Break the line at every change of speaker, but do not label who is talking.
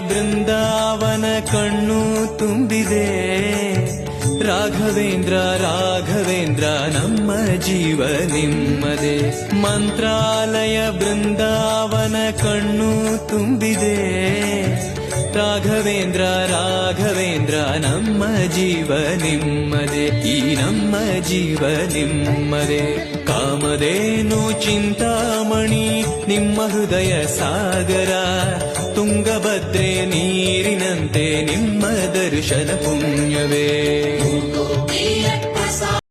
ಬೃಂದಾವನ ಕಣ್ಣು ತುಂಬಿದೆ. ರಾಘವೇಂದ್ರ ರಾಘವೇಂದ್ರ, ನಮ್ಮ ಜೀವ ನಿಮ್ಮದೆ. ಮಂತ್ರಾಲಯ ಬೃಂದಾವನ ಕಣ್ಣು ತುಂಬಿದೆ. ರಾಘವೇಂದ್ರ ರಾಘವೇಂದ್ರ, ನಮ್ಮ ಜೀವ ನಿಮ್ಮದೆ. ಈ ನಮ್ಮ ಜೀವ ನಿಮ್ಮದೆ. ಕಾಮದೇನು ಚಿಂತಾಮಣಿ ನಿಮ್ಮ ಹೃದಯ ಸಾಗರ ತುಂಗಭದ್ರೆ ನೀರಿನಂತೆ ನಿಮ್ಮ ದರ್ಶನ ಪುಣ್ಯವೇ.